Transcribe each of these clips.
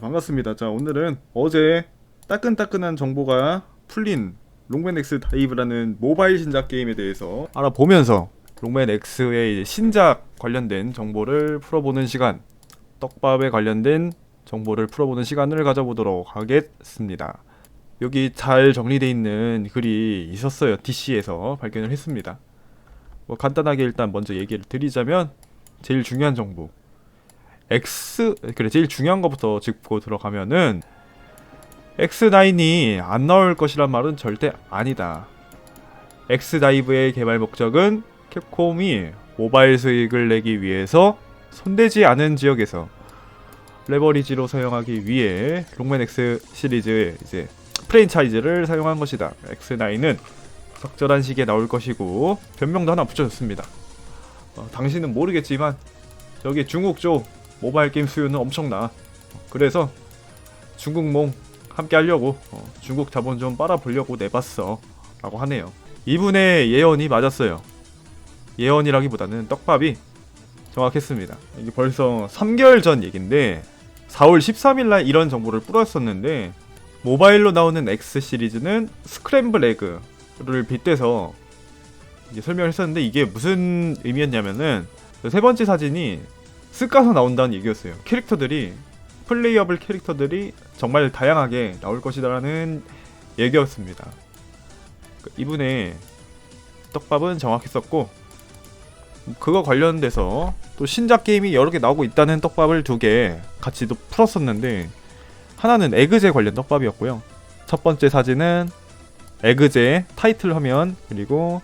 자 반갑습니다. 자 오늘은 어제 따끈따끈한 정보가 풀린 롱맨 X 다이브라는 모바일 신작 게임에 대해서 알아보면서 롱맨 X의 이제 신작 관련된 정보를 풀어보는 시간, 떡밥에 관련된 정보를 풀어보는 시간을 가져보도록 하겠습니다. 여기 잘 정리되어 있는 글이 있었어요. DC에서 발견을 했습니다. 뭐 간단하게 일단 먼저 얘기를 드리자면 제일 중요한 정보. X 그래 제일 중요한 것부터 짚고 들어가면은 X9이 안 나올 것이란 말은 절대 아니다. X다이브의 개발 목적은 캡콤이 모바일 수익을 내기 위해서 손대지 않은 지역에서 레버리지로 사용하기 위해 롱맨 X 시리즈의 이제 프랜차이즈를 사용한 것이다. X9은 적절한 시기에 나올 것이고 변명도 하나 붙여줬습니다. 어, 당신은 모르겠지만 저기 중국 쪽 모바일 게임 수요는 엄청나. 그래서 중국몽 함께 하려고 어, 중국 자본 좀 빨아보려고 내봤어. 라고 하네요. 이분의 예언이 맞았어요. 예언이라기보다는 떡밥이 정확했습니다. 이게 벌써 3개월 전 얘긴데 4월 13일 날 이런 정보를 뿌렸었는데 모바일로 나오는 X 시리즈는 스크램블 에그를 빗대서 설명을 했었는데 이게 무슨 의미였냐면은 그세 번째 사진이 쓱 가서 나온다는 얘기였어요. 캐릭터들이 플레이어블 캐릭터들이 정말 다양하게 나올 것이다라는 얘기였습니다. 그 이분의 떡밥은 정확했었고 그거 관련돼서 또 신작 게임이 여러 개 나오고 있다는 떡밥을 두 개 같이 또 풀었었는데 하나는 에그제 관련 떡밥이었고요. 첫 번째 사진은 에그제 타이틀 화면 그리고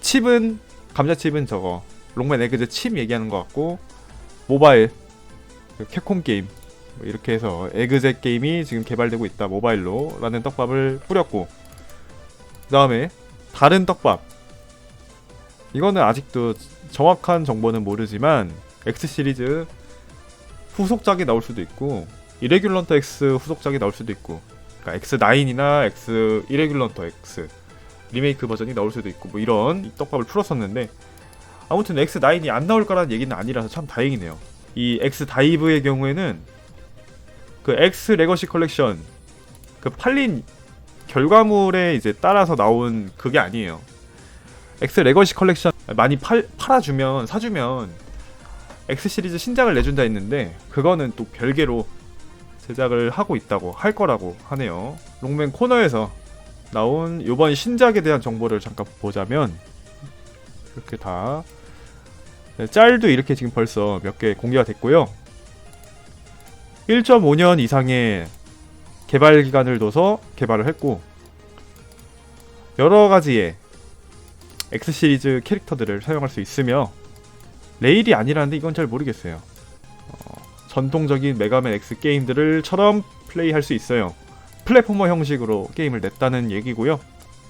칩은 감자칩은 저거 롱맨 에그제 칩 얘기하는 것 같고 모바일 그 캡콤 게임 뭐 이렇게 해서 에그제 게임이 지금 개발되고 있다 모바일로 라는 떡밥을 뿌렸고 그 다음에 다른 떡밥. 이거는 아직도 정확한 정보는 모르지만 X 시리즈 후속작이 나올 수도 있고 이레귤런터 X 후속작이 나올 수도 있고 그러니까 X9이나 X 이레귤런터 X 리메이크 버전이 나올 수도 있고 뭐 이런 떡밥을 풀었었는데 아무튼 X9이 안 나올 거라는 얘기는 아니라서 참 다행이네요. 이 X 다이브의 경우에는 그 X 레거시 컬렉션 그 팔린 결과물에 이제 따라서 나온 그게 아니에요. X 레거시 컬렉션 많이 팔, 팔아주면 사주면 X 시리즈 신작을 내준다 했는데 그거는 또 별개로 제작을 하고 있다고 할 거라고 하네요. 롱맨 코너에서 나온 이번 신작에 대한 정보를 잠깐 보자면 이렇게 다 네, 짤도 이렇게 지금 벌써 몇 개 공개가 됐고요. 1.5년 이상의 개발 기간을 둬서 개발을 했고 여러 가지의 X 시리즈 캐릭터들을 사용할 수 있으며 레일이 아니라는데 이건 잘 모르겠어요. 어, 전통적인 메가맨 X 게임들을처럼 플레이할 수 있어요. 플랫포머 형식으로 게임을 냈다는 얘기고요.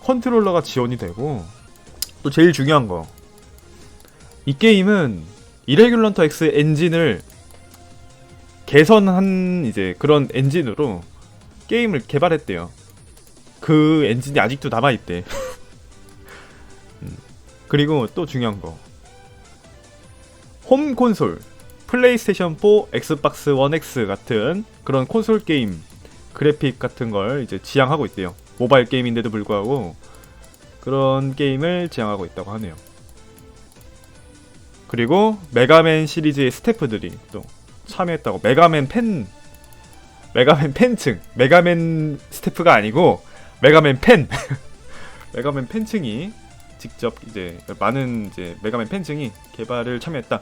컨트롤러가 지원이 되고 또 제일 중요한 거. 이 게임은 이레귤런터 X 엔진을 개선한 이제 그런 엔진으로 게임을 개발했대요. 그 엔진이 아직도 남아 있대. 음. 그리고 또 중요한 거. 홈 콘솔, 플레이스테이션 4, 엑스박스 1X 같은 그런 콘솔 게임 그래픽 같은 걸 이제 지향하고 있대요. 모바일 게임인데도 불구하고 그런 게임을 지향하고 있다고 하네요. 그리고 메가맨 시리즈의 스태프들이 또 참여했다고 메가맨 팬 메가맨 팬층 메가맨 스태프가 아니고 메가맨 팬 메가맨 팬층이 직접 이제 많은 이제 메가맨 팬층이 개발을 참여했다.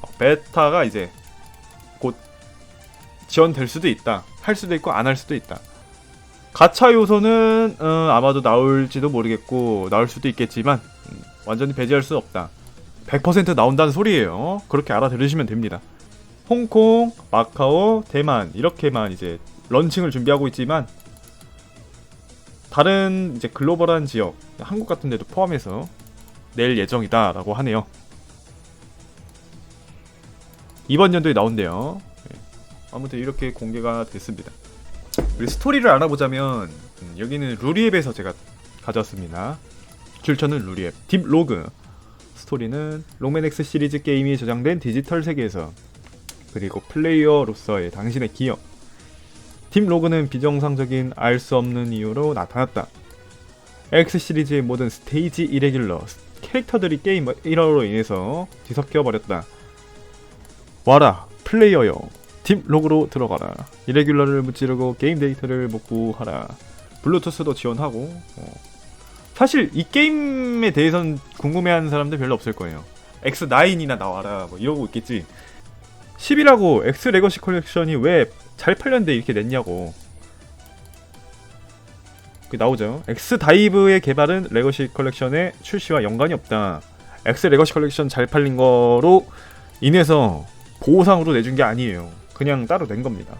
어, 베타가 이제 곧 지원될 수도 있다. 할 수도 있고 안 할 수도 있다. 가차 요소는 어, 아마도 나올지도 모르겠고 나올 수도 있겠지만 음, 완전히 배제할 수 없다. 100% 나온다는 소리예요. 그렇게 알아들으시면 됩니다. 홍콩, 마카오, 대만 이렇게만 이제 런칭을 준비하고 있지만 다른 이제 글로벌한 지역, 한국 같은 데도 포함해서 낼 예정이다라고 하네요. 이번 연도에 나온대요. 네. 아무튼 이렇게 공개가 됐습니다. 우리 스토리를 알아보자면 음, 여기는 루리앱에서 제가 가져왔습니다. 출처는 루리앱. 딥로그. 스토리는 롱맨 X 시리즈 게임이 저장된 디지털 세계에서 그리고 플레이어로서의 당신의 기여. 팀 로그는 비정상적인 알 수 없는 이유로 나타났다. X 시리즈의 모든 스테이지 이레귤러 캐릭터들이 게임 1화로 인해서 뒤섞여 버렸다. 와라 플레이어여 팀 로그로 들어가라 이레귤러를 무찌르고 게임 데이터를 복구하라 블루투스도 지원하고 어. 사실 이 게임에 대해선 궁금해하는 사람들 별로 없을 거예요 X9이나 나와라 뭐 이러고 있겠지 10이라고 X 레거시 컬렉션이 왜 잘 팔렸는데 이렇게 냈냐고 그 나오죠 X 다이브의 개발은 레거시 컬렉션의 출시와 연관이 없다 X 레거시 컬렉션 잘 팔린 거로 인해서 보상으로 내준 게 아니에요. 그냥 따로 낸 겁니다.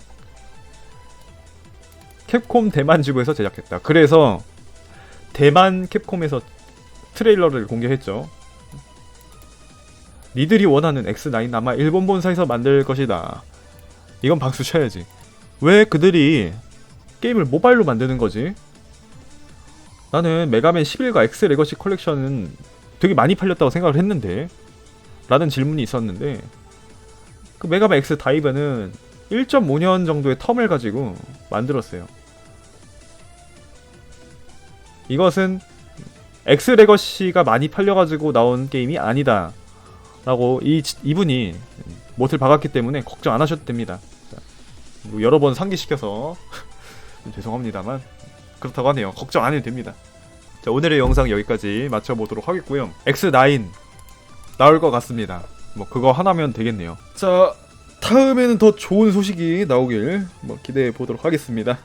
캡콤 대만 지부에서 제작했다. 그래서 대만 캡콤에서 트레일러를 공개했죠. 니들이 원하는 X9 아마 일본 본사에서 만들 것이다. 이건 박수 쳐야지. 왜 그들이 게임을 모바일로 만드는 거지? 나는 메가맨 11과 X 레거시 컬렉션은 되게 많이 팔렸다고 생각을 했는데 라는 질문이 있었는데 그 메가맨 X 다이브는 1.5년 정도의 텀을 가지고 만들었어요. 이것은 X 레거시가 많이 팔려가지고 나온 게임이 아니다. 라고 이, 이분이 못을 박았기 때문에 걱정 안 하셔도 됩니다. 자, 뭐 여러 번 상기시켜서 좀 죄송합니다만 그렇다고 하네요. 걱정 안 해도 됩니다. 자, 오늘의 영상 여기까지 마쳐보도록 하겠고요. X9 나올 것 같습니다. 뭐 그거 하나면 되겠네요. 자, 다음에는 더 좋은 소식이 나오길 뭐 기대해 보도록 하겠습니다.